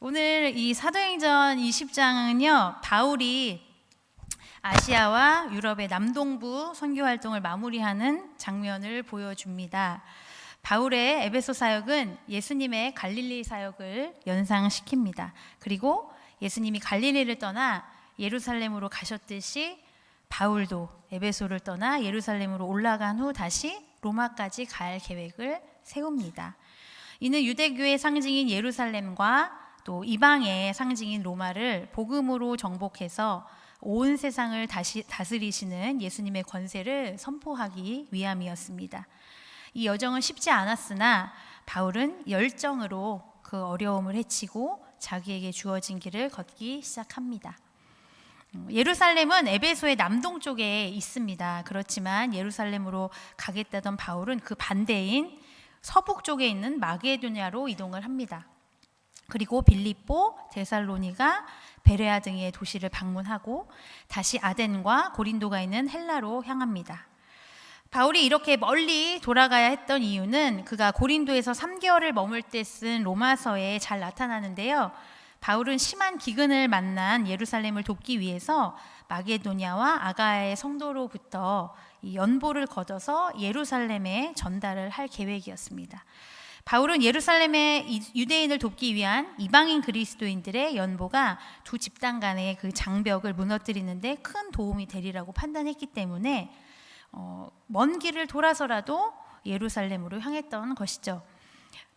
오늘 이 사도행전 20장은요, 바울이 아시아와 유럽의 남동부 선교 활동을 마무리하는 장면을 보여줍니다. 바울의 에베소 사역은 예수님의 갈릴리 사역을 연상시킵니다. 그리고 예수님이 갈릴리를 떠나 예루살렘으로 가셨듯이 바울도 에베소를 떠나 예루살렘으로 올라간 후 다시 로마까지 갈 계획을 세웁니다. 이는 유대교의 상징인 예루살렘과 또 이방의 상징인 로마를 복음으로 정복해서 온 세상을 다시 다스리시는 예수님의 권세를 선포하기 위함이었습니다. 이 여정은 쉽지 않았으나 바울은 열정으로 그 어려움을 헤치고 자기에게 주어진 길을 걷기 시작합니다. 음, 예루살렘은 에베소의 남동쪽에 있습니다. 그렇지만 예루살렘으로 가겠다던 바울은 그 반대인 서북 쪽에 있는 마게도냐로 이동을 합니다. 그리고 빌립보, 데살로니가, 베레아 등의 도시를 방문하고 다시 아덴과 고린도가 있는 헬라로 향합니다. 바울이 이렇게 멀리 돌아가야 했던 이유는 그가 고린도에서 3개월을 머물 때 쓴 로마서에 잘 나타나는데요. 바울은 심한 기근을 만난 예루살렘을 돕기 위해서 마게도냐와 아가야의 성도로부터 연보를 걷어서 예루살렘에 전달을 할 계획이었습니다. 바울은 예루살렘의 유대인을 돕기 위한 이방인 그리스도인들의 연보가 두 집단 간의 그 장벽을 무너뜨리는데 큰 도움이 되리라고 판단했기 때문에 어, 먼 길을 돌아서라도 예루살렘으로 향했던 것이죠.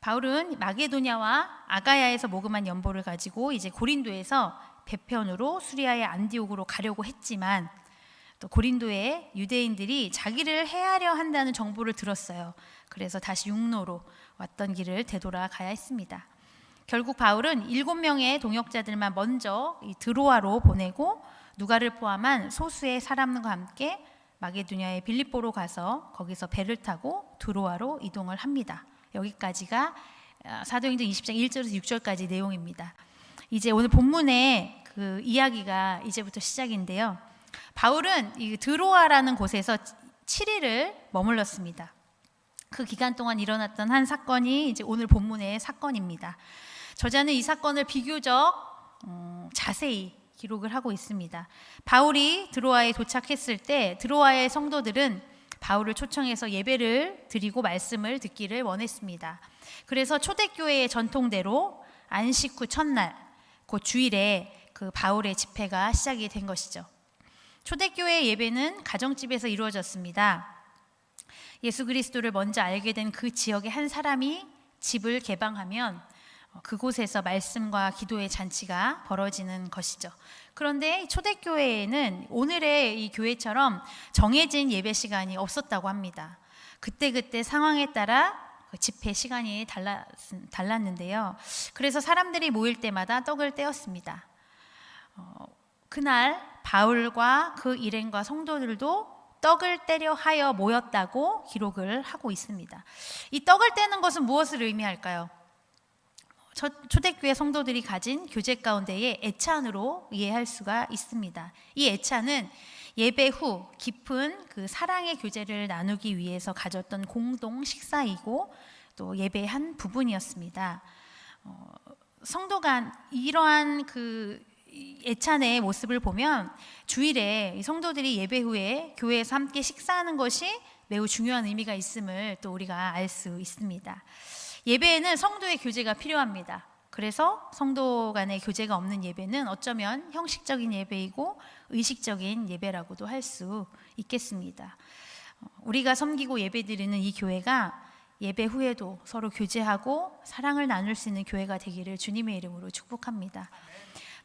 바울은 마게도냐와 아가야에서 모금한 연보를 가지고 이제 고린도에서 배편으로 수리아의 안디옥으로 가려고 했지만 또 고린도의 유대인들이 자기를 해하려 한다는 정보를 들었어요. 그래서 다시 육로로 왔던 길을 되돌아 가야 했습니다. 결국 바울은 일곱 명의 동역자들만 먼저 드로아로 보내고 누가를 포함한 소수의 사람과 함께 마게도냐의 빌립보로 가서 거기서 배를 타고 드로아로 이동을 합니다. 여기까지가 아, 사도행전 20장 1절에서 6절까지 내용입니다. 이제 오늘 본문의 그 이야기가 이제부터 시작인데요. 바울은 이 드로아라는 곳에서 7일을 머물렀습니다. 그 기간 동안 일어났던 한 사건이 이제 오늘 본문의 사건입니다. 저자는 이 사건을 비교적 음, 자세히 기록을 하고 있습니다. 바울이 드로아에 도착했을 때 드로아의 성도들은 바울을 초청해서 예배를 드리고 말씀을 듣기를 원했습니다. 그래서 초대교회의 전통대로 안식 후 첫날, 곧 주일에 그 바울의 집회가 시작이 된 것이죠. 초대교회 예배는 가정집에서 이루어졌습니다. 예수 그리스도를 먼저 알게 된 그 지역의 한 사람이 집을 개방하면 어, 그곳에서 말씀과 기도의 잔치가 벌어지는 것이죠. 그런데 초대교회에는 오늘의 이 교회처럼 정해진 예배 시간이 없었다고 합니다. 그때그때 상황에 따라 그 집회 시간이 달랐, 달랐는데요. 그래서 사람들이 모일 때마다 떡을 떼었습니다. 어, 그날 바울과 그 일행과 성도들도 떡을 떼려 하여 모였다고 기록을 하고 있습니다. 이 떡을 떼는 것은 무엇을 의미할까요? 초대교회 성도들이 가진 교제 가운데의 애찬으로 이해할 수가 있습니다. 이 애찬은 예배 후 깊은 그 사랑의 교제를 나누기 위해서 가졌던 공동 식사이고 또 예배의 한 부분이었습니다. 어, 성도 간 이러한 그 애찬의 모습을 보면 주일에 성도들이 예배 후에 교회에서 함께 식사하는 것이 매우 중요한 의미가 있음을 또 우리가 알 수 있습니다. 예배에는 성도의 교제가 필요합니다. 그래서 성도 간의 교제가 없는 예배는 어쩌면 형식적인 예배이고 의식적인 예배라고도 할 수 있겠습니다. 우리가 섬기고 예배드리는 이 교회가 예배 후에도 서로 교제하고 사랑을 나눌 수 있는 교회가 되기를 주님의 이름으로 축복합니다.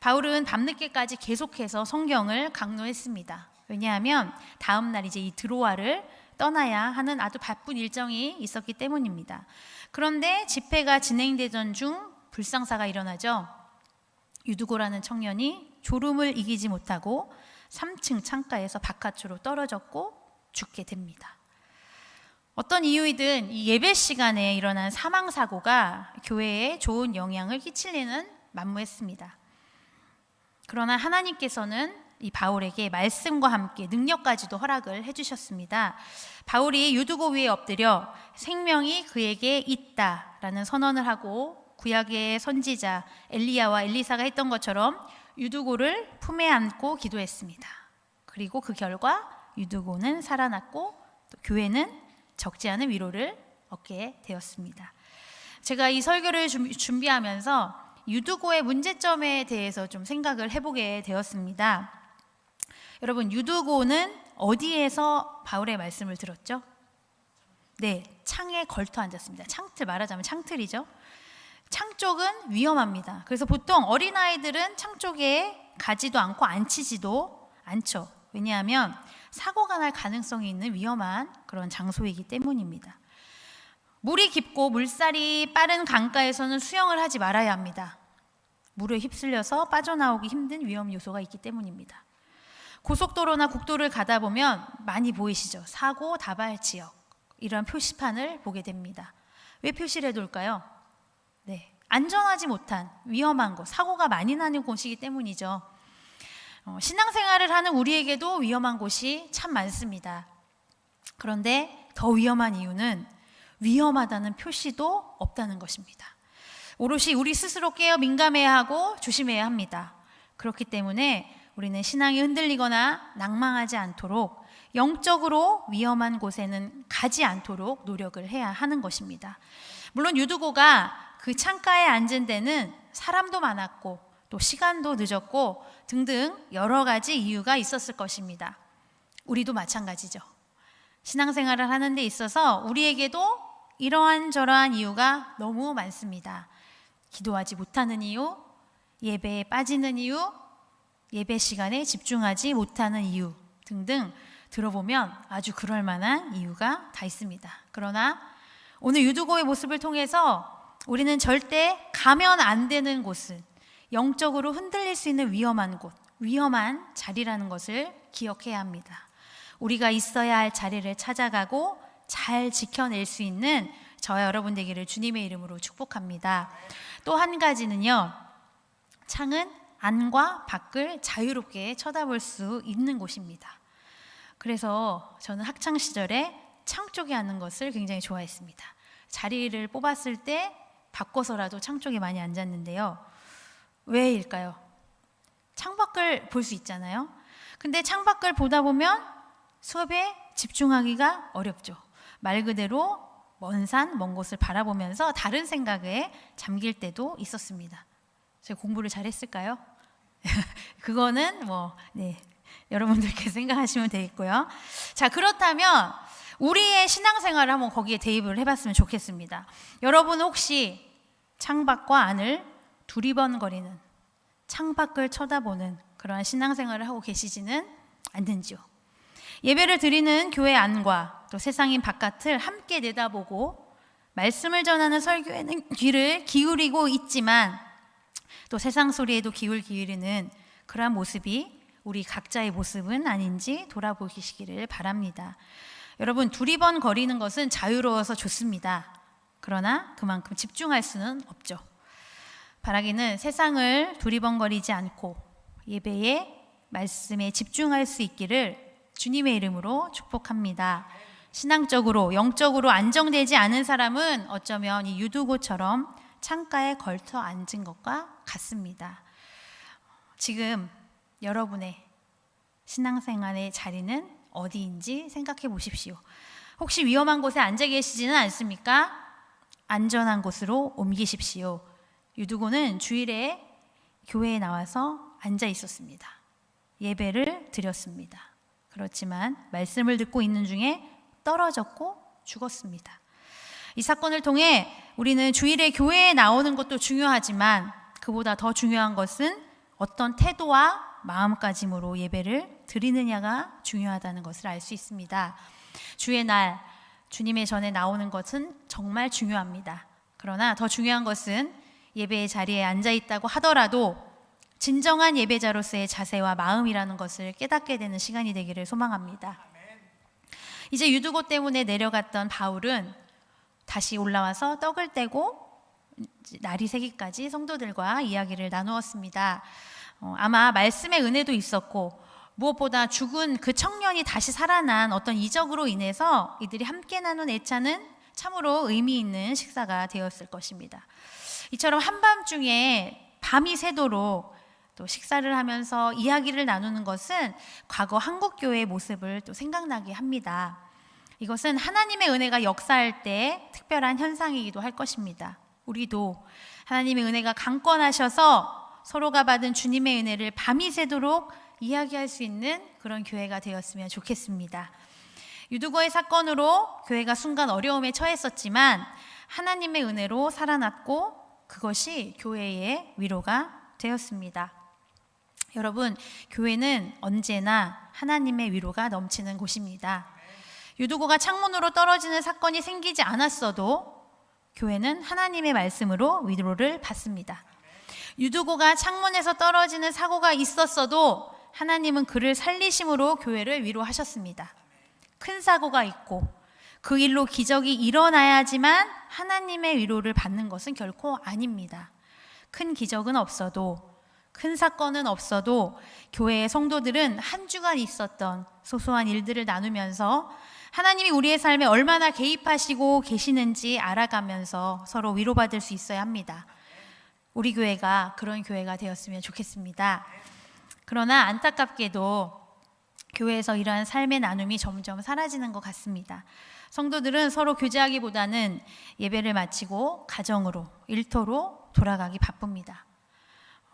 바울은 밤늦게까지 계속해서 성경을 강론했습니다. 왜냐하면 다음 날 이제 이 드로아를 떠나야 하는 아주 바쁜 일정이 있었기 때문입니다. 그런데 집회가 진행되던 중 불상사가 일어나죠. 유두고라는 청년이 졸음을 이기지 못하고 3층 창가에서 바깥으로 떨어졌고 죽게 됩니다. 어떤 이유이든 이 예배 시간에 일어난 사망 사고가 교회에 좋은 영향을 끼치려는 만무했습니다. 그러나 하나님께서는 이 바울에게 말씀과 함께 능력까지도 허락을 해주셨습니다. 바울이 유두고 위에 엎드려 생명이 그에게 있다라는 선언을 하고 구약의 선지자 엘리야와 엘리사가 했던 것처럼 유두고를 품에 안고 기도했습니다. 그리고 그 결과 유두고는 살아났고 또 교회는 적지 않은 위로를 얻게 되었습니다. 제가 이 설교를 준비하면서 유두고의 문제점에 대해서 좀 생각을 해보게 되었습니다. 여러분, 유두고는 어디에서 바울의 말씀을 들었죠? 네, 창에 걸터 앉았습니다. 창틀 말하자면 창틀이죠. 창 쪽은 위험합니다. 그래서 보통 어린아이들은 창 쪽에 가지도 않고 앉히지도 않죠. 왜냐하면 사고가 날 가능성이 있는 위험한 그런 장소이기 때문입니다. 물이 깊고 물살이 빠른 강가에서는 수영을 하지 말아야 합니다. 물에 휩쓸려서 빠져나오기 힘든 위험 요소가 있기 때문입니다. 고속도로나 국도를 가다 보면 많이 보이시죠? 사고 다발 지역. 이런 표시판을 보게 됩니다. 왜 표시를 해둘까요? 네. 안전하지 못한 위험한 곳, 사고가 많이 나는 곳이기 때문이죠. 어, 신앙생활을 하는 우리에게도 위험한 곳이 참 많습니다. 그런데 더 위험한 이유는 위험하다는 표시도 없다는 것입니다. 오롯이 우리 스스로 깨어 민감해야 하고 조심해야 합니다. 그렇기 때문에 우리는 신앙이 흔들리거나 낭망하지 않도록 영적으로 위험한 곳에는 가지 않도록 노력을 해야 하는 것입니다. 물론 유두고가 그 창가에 앉은 데는 사람도 많았고 또 시간도 늦었고 등등 여러 가지 이유가 있었을 것입니다. 우리도 마찬가지죠. 신앙생활을 하는 데 있어서 우리에게도 이러한 저러한 이유가 너무 많습니다. 기도하지 못하는 이유, 예배에 빠지는 이유, 예배 시간에 집중하지 못하는 이유 등등 들어보면 아주 그럴 만한 이유가 다 있습니다. 그러나 오늘 유두고의 모습을 통해서 우리는 절대 가면 안 되는 곳은 영적으로 흔들릴 수 있는 위험한 곳, 위험한 자리라는 것을 기억해야 합니다. 우리가 있어야 할 자리를 찾아가고 잘 지켜낼 수 있는 저와 여러분 되기를 주님의 이름으로 축복합니다. 또 한 가지는요. 창은 안과 밖을 자유롭게 쳐다볼 수 있는 곳입니다. 그래서 저는 학창 시절에 창 쪽에 앉는 것을 굉장히 좋아했습니다. 자리를 뽑았을 때 바꿔서라도 창 쪽에 많이 앉았는데요. 왜일까요? 창밖을 볼 수 있잖아요. 근데 창밖을 보다 보면 수업에 집중하기가 어렵죠. 말 그대로 먼 산, 먼 곳을 바라보면서 다른 생각에 잠길 때도 있었습니다. 제가 공부를 잘했을까요? 그거는 뭐, 네. 여러분들께 생각하시면 되겠고요. 자, 그렇다면 우리의 신앙생활을 한번 거기에 대입을 해봤으면 좋겠습니다. 여러분 혹시 창밖과 안을 두리번거리는 창밖을 쳐다보는 그러한 신앙생활을 하고 계시지는 않는지요? 예배를 드리는 교회 안과 또 세상인 바깥을 함께 내다보고 말씀을 전하는 설교에는 귀를 기울이고 있지만 또 세상 소리에도 기울 기울이는 그러한 모습이 우리 각자의 모습은 아닌지 돌아보시기를 바랍니다. 여러분 두리번 거리는 것은 자유로워서 좋습니다. 그러나 그만큼 집중할 수는 없죠. 바라기는 세상을 두리번거리지 않고 예배에 말씀에 집중할 수 있기를 주님의 이름으로 축복합니다. 신앙적으로, 영적으로 안정되지 않은 사람은 어쩌면 이 유두고처럼 창가에 걸터 앉은 것과 같습니다. 지금 여러분의 신앙생활의 자리는 어디인지 생각해 보십시오. 혹시 위험한 곳에 앉아 계시지는 않습니까? 안전한 곳으로 옮기십시오. 유두고는 주일에 교회에 나와서 앉아 있었습니다. 예배를 드렸습니다. 그렇지만 말씀을 듣고 있는 중에 떨어졌고 죽었습니다. 이 사건을 통해 우리는 주일에 교회에 나오는 것도 중요하지만 그보다 더 중요한 것은 어떤 태도와 마음가짐으로 예배를 드리느냐가 중요하다는 것을 알 수 있습니다. 주의 날 주님의 전에 나오는 것은 정말 중요합니다. 그러나 더 중요한 것은 예배의 자리에 앉아 있다고 하더라도 진정한 예배자로서의 자세와 마음이라는 것을 깨닫게 되는 시간이 되기를 소망합니다. 이제 유두고 때문에 내려갔던 바울은 다시 올라와서 떡을 떼고 날이 새기까지 성도들과 이야기를 나누었습니다. 어, 아마 말씀의 은혜도 있었고 무엇보다 죽은 그 청년이 다시 살아난 어떤 이적으로 인해서 이들이 함께 나눈 애차는 참으로 의미 있는 식사가 되었을 것입니다. 이처럼 한밤중에 밤이 새도록 또 식사를 하면서 이야기를 나누는 것은 과거 한국 교회의 모습을 또 생각나게 합니다. 이것은 하나님의 은혜가 역사할 때 특별한 현상이기도 할 것입니다. 우리도 하나님의 은혜가 강권하셔서 서로가 받은 주님의 은혜를 밤이 새도록 이야기할 수 있는 그런 교회가 되었으면 좋겠습니다. 유두거의 사건으로 교회가 순간 어려움에 처했었지만 하나님의 은혜로 살아났고 그것이 교회의 위로가 되었습니다. 여러분, 교회는 언제나 하나님의 위로가 넘치는 곳입니다. 유두고가 창문으로 떨어지는 사건이 생기지 않았어도 교회는 하나님의 말씀으로 위로를 받습니다. 유두고가 창문에서 떨어지는 사고가 있었어도 하나님은 그를 살리심으로 교회를 위로하셨습니다. 큰 사고가 있고 그 일로 기적이 일어나야지만 하나님의 위로를 받는 것은 결코 아닙니다. 큰 기적은 없어도 큰 사건은 없어도 교회의 성도들은 한 주간 있었던 소소한 일들을 나누면서 하나님이 우리의 삶에 얼마나 개입하시고 계시는지 알아가면서 서로 위로받을 수 있어야 합니다. 우리 교회가 그런 교회가 되었으면 좋겠습니다. 그러나 안타깝게도 교회에서 이러한 삶의 나눔이 점점 사라지는 것 같습니다. 성도들은 서로 교제하기보다는 예배를 마치고 가정으로, 일터로 돌아가기 바쁩니다.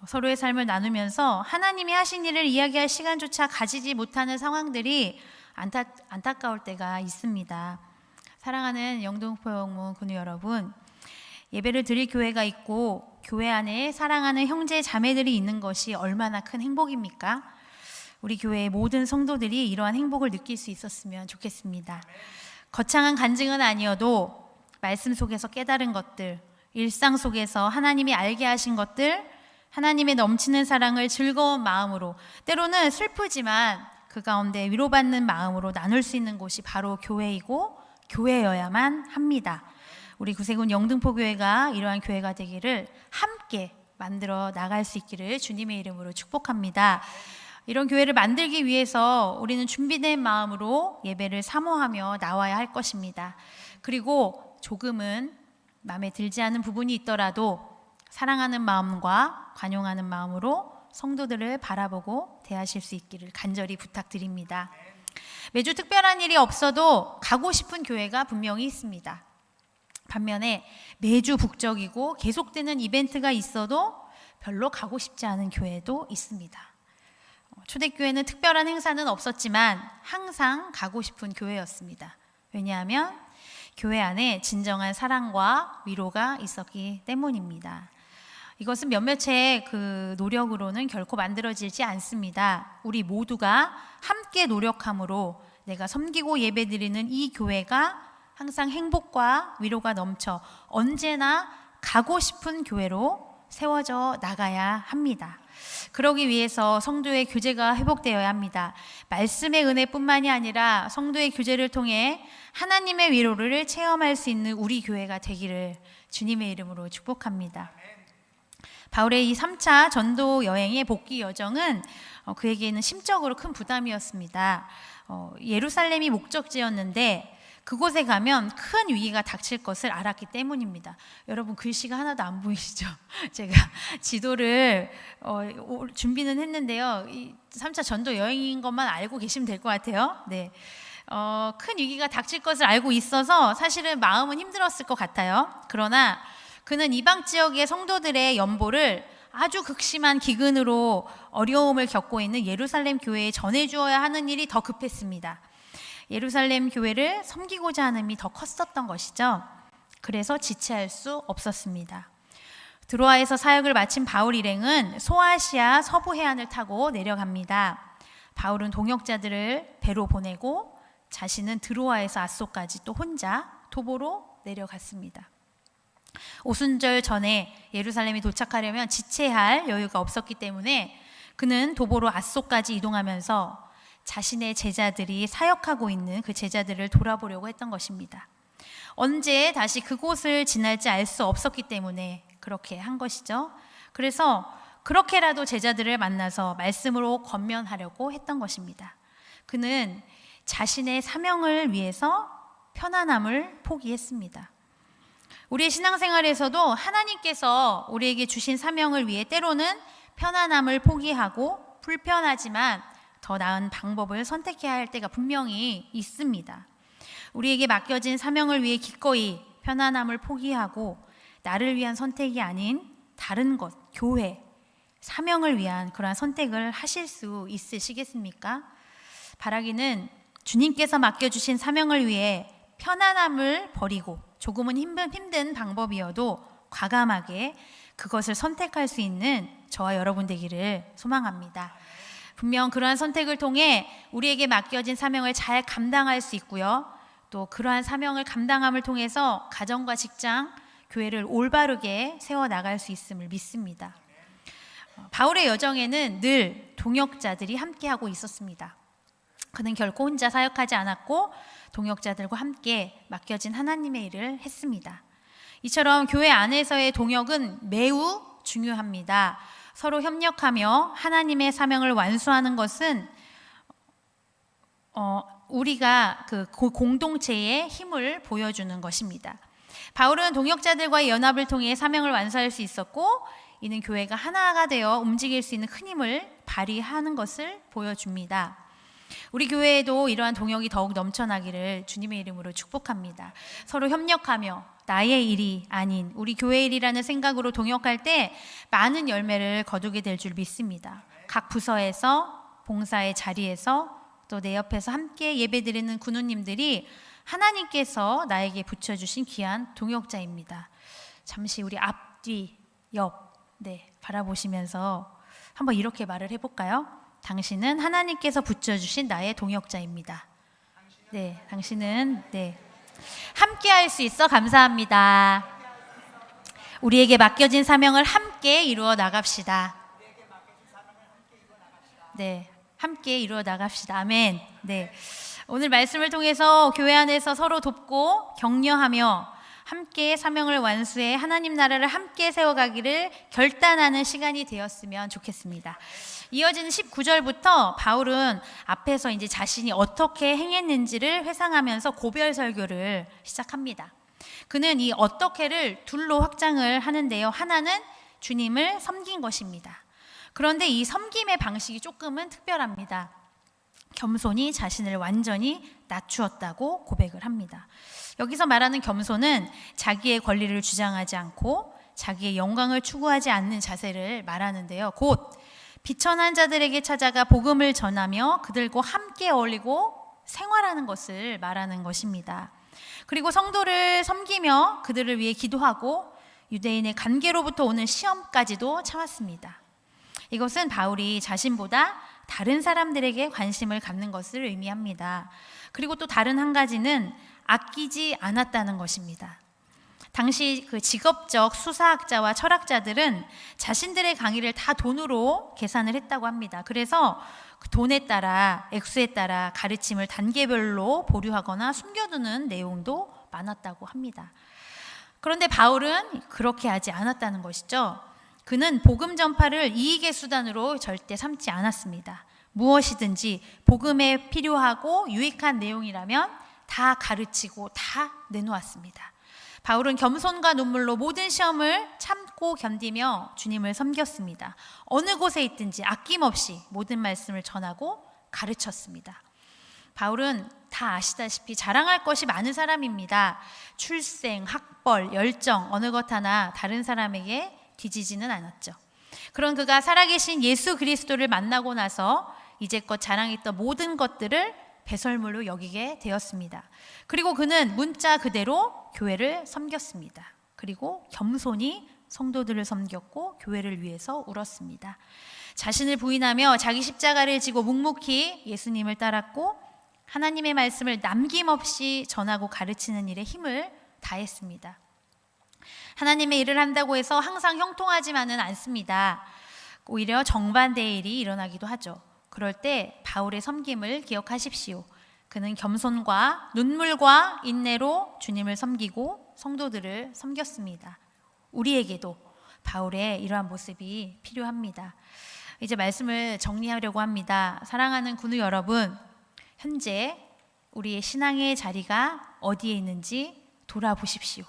서로의 삶을 나누면서 하나님이 하신 일을 이야기할 시간조차 가지지 못하는 상황들이 안타, 안타까울 때가 있습니다. 사랑하는 영동포영문 군우 여러분, 예배를 드릴 교회가 있고 교회 안에 사랑하는 형제 자매들이 있는 것이 얼마나 큰 행복입니까? 우리 교회의 모든 성도들이 이러한 행복을 느낄 수 있었으면 좋겠습니다. 거창한 간증은 아니어도 말씀 속에서 깨달은 것들, 일상 속에서 하나님이 알게 하신 것들, 하나님의 넘치는 사랑을 즐거운 마음으로, 때로는 슬프지만 그 가운데 위로받는 마음으로 나눌 수 있는 곳이 바로 교회이고 교회여야만 합니다. 우리 구세군 영등포 교회가 이러한 교회가 되기를 함께 만들어 나갈 수 있기를 주님의 이름으로 축복합니다. 이런 교회를 만들기 위해서 우리는 준비된 마음으로 예배를 사모하며 나와야 할 것입니다. 그리고 조금은 마음에 들지 않은 부분이 있더라도 사랑하는 마음과 관용하는 마음으로 성도들을 바라보고 대하실 수 있기를 간절히 부탁드립니다. 매주 특별한 일이 없어도 가고 싶은 교회가 분명히 있습니다. 반면에 매주 북적이고 계속되는 이벤트가 있어도 별로 가고 싶지 않은 교회도 있습니다. 초대교회는 특별한 행사는 없었지만 항상 가고 싶은 교회였습니다. 왜냐하면 교회 안에 진정한 사랑과 위로가 있었기 때문입니다. 이것은 몇몇의 그 노력으로는 결코 만들어지지 않습니다. 우리 모두가 함께 노력함으로 내가 섬기고 예배드리는 이 교회가 항상 행복과 위로가 넘쳐 언제나 가고 싶은 교회로 세워져 나가야 합니다. 그러기 위해서 성도의 교제가 회복되어야 합니다. 말씀의 은혜뿐만이 아니라 성도의 교제를 통해 하나님의 위로를 체험할 수 있는 우리 교회가 되기를 주님의 이름으로 축복합니다. 바울의 이 3차 전도 여행의 복귀 여정은 어, 그에게는 심적으로 큰 부담이었습니다. 어, 예루살렘이 목적지였는데 그곳에 가면 큰 위기가 닥칠 것을 알았기 때문입니다. 여러분 글씨가 하나도 안 보이시죠? 제가 지도를 어, 준비는 했는데요. 이 3차 전도 여행인 것만 알고 계시면 될 것 같아요. 네. 어, 큰 위기가 닥칠 것을 알고 있어서 사실은 마음은 힘들었을 것 같아요. 그러나 그는 이방 지역의 성도들의 연보를 아주 극심한 기근으로 어려움을 겪고 있는 예루살렘 교회에 전해주어야 하는 일이 더 급했습니다. 예루살렘 교회를 섬기고자 하는 힘이 더 컸었던 것이죠. 그래서 지체할 수 없었습니다. 드로아에서 사역을 마친 바울 일행은 소아시아 서부 해안을 타고 내려갑니다. 바울은 동역자들을 배로 보내고 자신은 드로아에서 아소까지 또 혼자 도보로 내려갔습니다. 오순절 전에 예루살렘에 도착하려면 지체할 여유가 없었기 때문에 그는 도보로 아소까지 이동하면서 자신의 제자들이 사역하고 있는 그 제자들을 돌아보려고 했던 것입니다. 언제 다시 그곳을 지날지 알 수 없었기 때문에 그렇게 한 것이죠. 그래서 그렇게라도 제자들을 만나서 말씀으로 권면하려고 했던 것입니다. 그는 자신의 사명을 위해서 편안함을 포기했습니다. 우리의 신앙생활에서도 하나님께서 우리에게 주신 사명을 위해 때로는 편안함을 포기하고 불편하지만 더 나은 방법을 선택해야 할 때가 분명히 있습니다. 우리에게 맡겨진 사명을 위해 기꺼이 편안함을 포기하고 나를 위한 선택이 아닌 다른 것, 교회, 사명을 위한 그러한 선택을 하실 수 있으시겠습니까? 바라기는 주님께서 맡겨주신 사명을 위해 편안함을 버리고 조금은 힘든, 힘든 방법이어도 과감하게 그것을 선택할 수 있는 저와 여러분 되기를 소망합니다. 분명 그러한 선택을 통해 우리에게 맡겨진 사명을 잘 감당할 수 있고요. 또 그러한 사명을 감당함을 통해서 가정과 직장, 교회를 올바르게 세워 나갈 수 있음을 믿습니다. 바울의 여정에는 늘 동역자들이 함께하고 있었습니다. 그는 결코 혼자 사역하지 않았고 동역자들과 함께 맡겨진 하나님의 일을 했습니다. 이처럼 교회 안에서의 동역은 매우 중요합니다. 서로 협력하며 하나님의 사명을 완수하는 것은 어, 우리가 그 공동체의 힘을 보여주는 것입니다. 바울은 동역자들과의 연합을 통해 사명을 완수할 수 있었고 이는 교회가 하나가 되어 움직일 수 있는 큰 힘을 발휘하는 것을 보여줍니다. 우리 교회에도 이러한 동역이 더욱 넘쳐나기를 주님의 이름으로 축복합니다. 서로 협력하며 나의 일이 아닌 우리 교회 일이라는 생각으로 동역할 때 많은 열매를 거두게 될 줄 믿습니다. 각 부서에서 봉사의 자리에서 또 내 옆에서 함께 예배드리는 군우님들이 하나님께서 나에게 붙여주신 귀한 동역자입니다. 잠시 우리 앞뒤 옆 네, 바라보시면서 한번 이렇게 말을 해볼까요? 당신은 하나님께서 붙여주신 나의 동역자입니다. 네, 당신은 네 함께 할 수 있어 감사합니다. 우리에게 맡겨진 사명을 함께 이루어 나갑시다. 네, 함께 이루어 나갑시다. 아멘. 네. 오늘 말씀을 통해서 교회 안에서 서로 돕고 격려하며 함께 사명을 완수해 하나님 나라를 함께 세워가기를 결단하는 시간이 되었으면 좋겠습니다. 이어지는 19절부터 바울은 앞에서 이제 자신이 어떻게 행했는지를 회상하면서 고별 설교를 시작합니다. 그는 이 어떻게를 둘로 확장을 하는데요. 하나는 주님을 섬긴 것입니다. 그런데 이 섬김의 방식이 조금은 특별합니다. 겸손히 자신을 완전히 낮추었다고 고백을 합니다. 여기서 말하는 겸손은 자기의 권리를 주장하지 않고 자기의 영광을 추구하지 않는 자세를 말하는데요. 곧 비천한 자들에게 찾아가 복음을 전하며 그들과 함께 어울리고 생활하는 것을 말하는 것입니다. 그리고 성도를 섬기며 그들을 위해 기도하고 유대인의 관계로부터 오는 시험까지도 참았습니다. 이것은 바울이 자신보다 다른 사람들에게 관심을 갖는 것을 의미합니다. 그리고 또 다른 한 가지는 아끼지 않았다는 것입니다. 당시 그 직업적 수사학자와 철학자들은 자신들의 강의를 다 돈으로 계산을 했다고 합니다. 그래서 그 돈에 따라 액수에 따라 가르침을 단계별로 보류하거나 숨겨두는 내용도 많았다고 합니다. 그런데 바울은 그렇게 하지 않았다는 것이죠. 그는 복음 전파를 이익의 수단으로 절대 삼지 않았습니다. 무엇이든지 복음에 필요하고 유익한 내용이라면 다 가르치고 다 내놓았습니다. 바울은 겸손과 눈물로 모든 시험을 참고 견디며 주님을 섬겼습니다. 어느 곳에 있든지 아낌없이 모든 말씀을 전하고 가르쳤습니다. 바울은 다 아시다시피 자랑할 것이 많은 사람입니다. 출생, 학벌, 열정, 어느 것 하나 다른 사람에게 뒤지지는 않았죠. 그런 그가 살아계신 예수 그리스도를 만나고 나서 이제껏 자랑했던 모든 것들을 배설물로 여기게 되었습니다. 그리고 그는 문자 그대로 교회를 섬겼습니다. 그리고 겸손히 성도들을 섬겼고 교회를 위해서 울었습니다. 자신을 부인하며 자기 십자가를 지고 묵묵히 예수님을 따랐고 하나님의 말씀을 남김없이 전하고 가르치는 일에 힘을 다했습니다. 하나님의 일을 한다고 해서 항상 형통하지만은 않습니다. 오히려 정반대의 일이 일어나기도 하죠. 그럴 때 바울의 섬김을 기억하십시오. 그는 겸손과 눈물과 인내로 주님을 섬기고 성도들을 섬겼습니다. 우리에게도 바울의 이러한 모습이 필요합니다. 이제 말씀을 정리하려고 합니다. 사랑하는 군우 여러분, 현재 우리의 신앙의 자리가 어디에 있는지 돌아보십시오.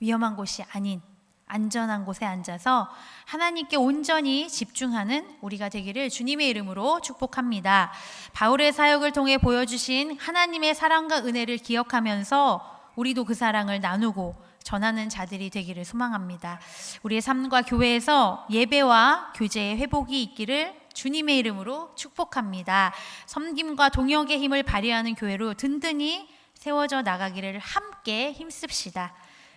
위험한 곳이 아닌 안전한 곳에 앉아서 하나님께 온전히 집중하는 우리가 되기를 주님의 이름으로 축복합니다. 바울의 사역을 통해 보여주신 하나님의 사랑과 은혜를 기억하면서 우리도 그 사랑을 나누고 전하는 자들이 되기를 소망합니다. 우리의 삶과 교회에서 예배와 교제의 회복이 있기를 주님의 이름으로 축복합니다. 섬김과 동역의 힘을 발휘하는 교회로 든든히 세워져 나가기를 함께 힘씁시다.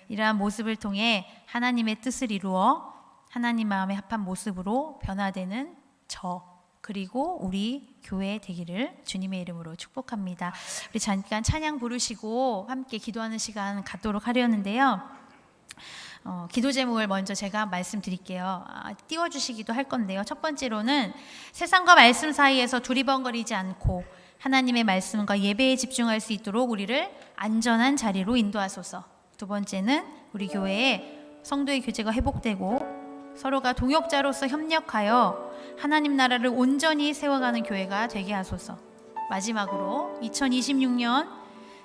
이러한 모습을 통해 하나님의 뜻을 이루어 하나님 마음에 합한 모습으로 변화되는 저 그리고 우리 교회 되기를 주님의 이름으로 축복합니다. 우리 잠깐 찬양 부르시고 함께 기도하는 시간 갖도록 하려는데요. 어, 기도 제목을 먼저 제가 말씀드릴게요. 아, 띄워주시기도 할 건데요. 첫 번째로는 세상과 말씀 사이에서 두리번거리지 않고 하나님의 말씀과 예배에 집중할 수 있도록 우리를 안전한 자리로 인도하소서. 두 번째는 우리 교회에 성도의 교제가 회복되고 서로가 동역자로서 협력하여 하나님 나라를 온전히 세워가는 교회가 되게 하소서. 마지막으로 2026년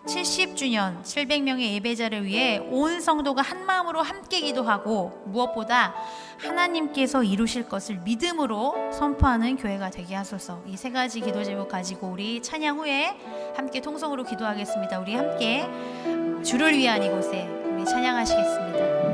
70주년 700명의 예배자를 위해 온 성도가 한 마음으로 함께 기도하고 무엇보다 하나님께서 이루실 것을 믿음으로 선포하는 교회가 되게 하소서. 이 세 가지 기도 제목 가지고 우리 찬양 후에 함께 통성으로 기도하겠습니다. 우리 함께 주를 위한 이곳에 우리 찬양하시겠습니다.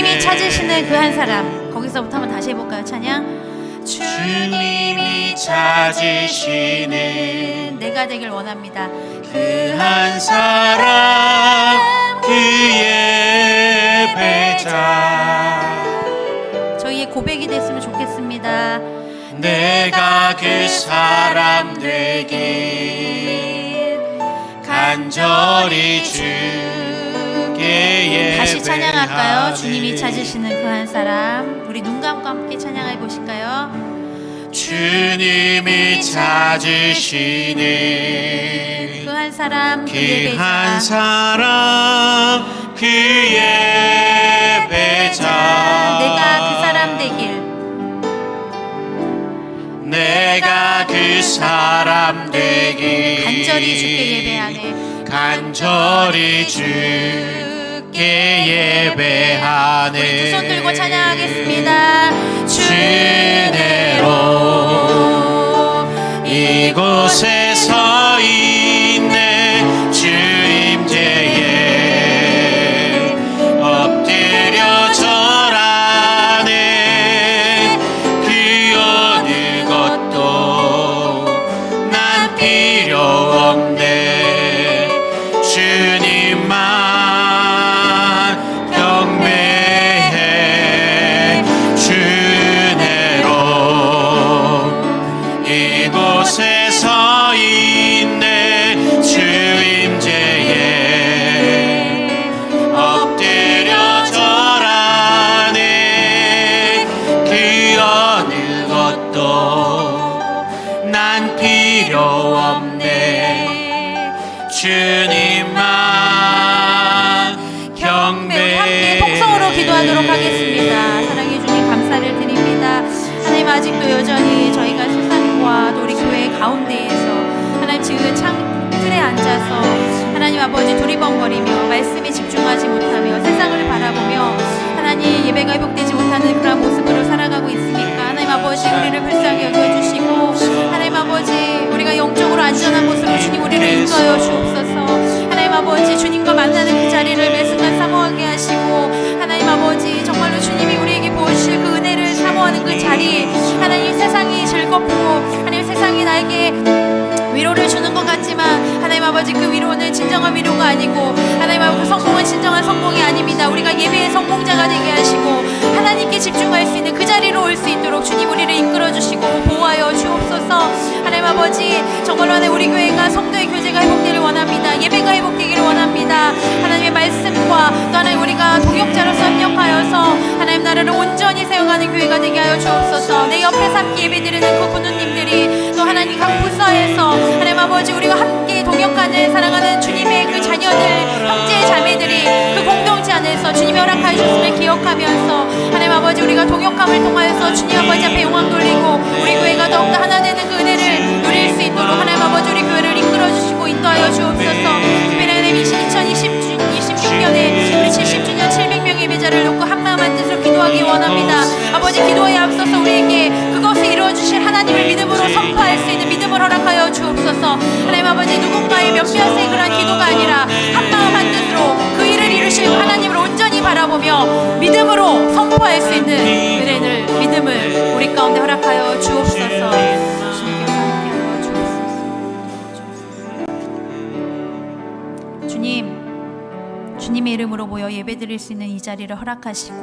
주님이 찾으시는 그 한 사람. 거기서부터 한번 다시 해볼까요 찬양? 주님이 찾으시는 내가 되길 원합니다. 그 한 사람 그 예배자. 저희의 고백이 됐으면 좋겠습니다. 내가 그 사람 되길 간절히 주 께 예배하네 다시 찬양할까요? 주님이 찾으시는 그 한 사람. 우리 눈 감고 함께 찬양해 보실까요? 주님이 찾으시는 그 한 사람 그그한 예배자. 사람 그 예배자. 내가 그 사람 되길. 내가 그 사람 되길. 간절히 주께 예배하네. 간절히 주 께 예배하네. 우리 두 손 들고 찬양하겠습니다. 주님 필요 없네 주님만 경배 함께 통성으로 기도하도록 하겠습니다. 사랑해 주님 감사를 드립니다. 하나님 아직도 여전히 저희가 또 우리 교회 가운데에서 하나님 지금 창 틀에 앉아서 하나님 아버지 두리번거리며 말씀에 집중하지 못하며 세상을 바라보며 하나님 예배가 회복되지 못하는 그런 모습 영적으로 안전한 곳으로 주님 우리를 인도하여 주옵소서. 하나님 아버지 주님과 만나는 그 자리를 매 순간 사모하게 하시고 하나님 아버지 정말로 주님이 우리에게 보여주실 그 은혜를 사모하는 그 자리 하나님 세상이 즐겁고 하나님 세상이 나에게 위로를 주는 것 같지만 하나님 아버지 그 위로는 진정한 위로가 아니고 하나님 아버지 그 성공은 진정한 성공이 아닙니다. 우리가 예배의 성공자가 되게 하시고 정말로 하나님 우리 교회가 성도의 교제가 회복되기를 원합니다. 예배가 회복되기를 원합니다. 하나님의 말씀과 또 하나님 우리가 동역자로서 협력하여서 하나님 나라를 온전히 세워가는 교회가 되게 하여 주옵소서. 내 옆에서 함께 예배드리는 그 부누님들이 또 하나님 각 부서에서 하나님 아버지 우리가 함께 동역하는 사랑하는 주님의 그 자녀들 형제 자매들이 그 공동체 안에서 주님이 허락하여 주셨음을 기억하면서 하나님 아버지 우리가 동역함을 통하여서 주님 아버지 앞에 영광 돌리고 우리 교회가 더욱더 하나 되는 그 은혜를 있도록 하나님 아버지 우리 교회를 이끌어 주시고 인도하여 주옵소서. 하나님 2026년에 우리 70주년 700명 예배자를 놓고 한마음 한 뜻으로 기도하기 원합니다. 아버지 기도에 앞서서 우리에게 그것을 이루어 주실 하나님을 믿음으로 선포할 수 있는 믿음을 허락하여 주옵소서. 하나님 아버지 누군가의 몇몇의 그런 기도가 아니라 주님의 이름으로 모여 예배드릴 수 있는 이 자리를 허락하시고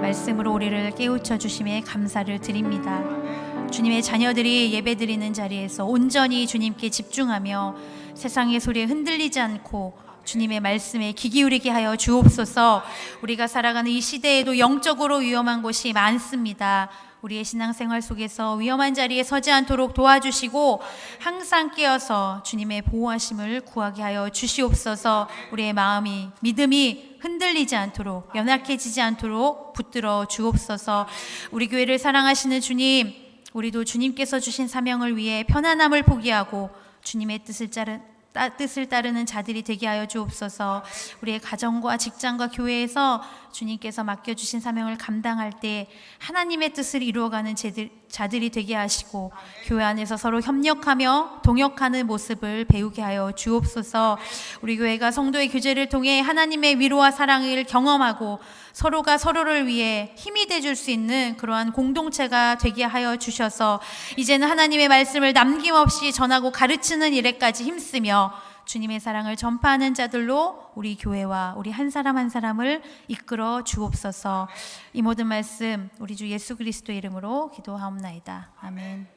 말씀으로 우리를 깨우쳐 주심에 감사를 드립니다. 주님의 자녀들이 예배드리는 자리에서 온전히 주님께 집중하며 세상의 소리에 흔들리지 않고 주님의 말씀에 귀 기울이게 하여 주옵소서. 우리가 살아가는 이 시대에도 영적으로 위험한 곳이 많습니다. 우리의 신앙생활 속에서 위험한 자리에 서지 않도록 도와주시고 항상 깨어서 주님의 보호하심을 구하게 하여 주시옵소서. 우리의 마음이 믿음이 흔들리지 않도록 연약해지지 않도록 붙들어 주옵소서. 우리 교회를 사랑하시는 주님, 우리도 주님께서 주신 사명을 위해 편안함을 포기하고 주님의 뜻을 따르, 따, 뜻을 따르는 자들이 되게 하여 주옵소서. 우리의 가정과 직장과 교회에서 주님께서 맡겨주신 사명을 감당할 때 하나님의 뜻을 이루어가는 자들이 되게 하시고 교회 안에서 서로 협력하며 동역하는 모습을 배우게 하여 주옵소서. 우리 교회가 성도의 교제를 통해 하나님의 위로와 사랑을 경험하고 서로가 서로를 위해 힘이 돼줄 수 있는 그러한 공동체가 되게 하여 주셔서 이제는 하나님의 말씀을 남김없이 전하고 가르치는 일에까지 힘쓰며 주님의 사랑을 전파하는 자들로 우리 교회와 우리 한 사람 한 사람을 이끌어 주옵소서. 이 모든 말씀 우리 주 예수 그리스도의 이름으로 기도하옵나이다. 아멘.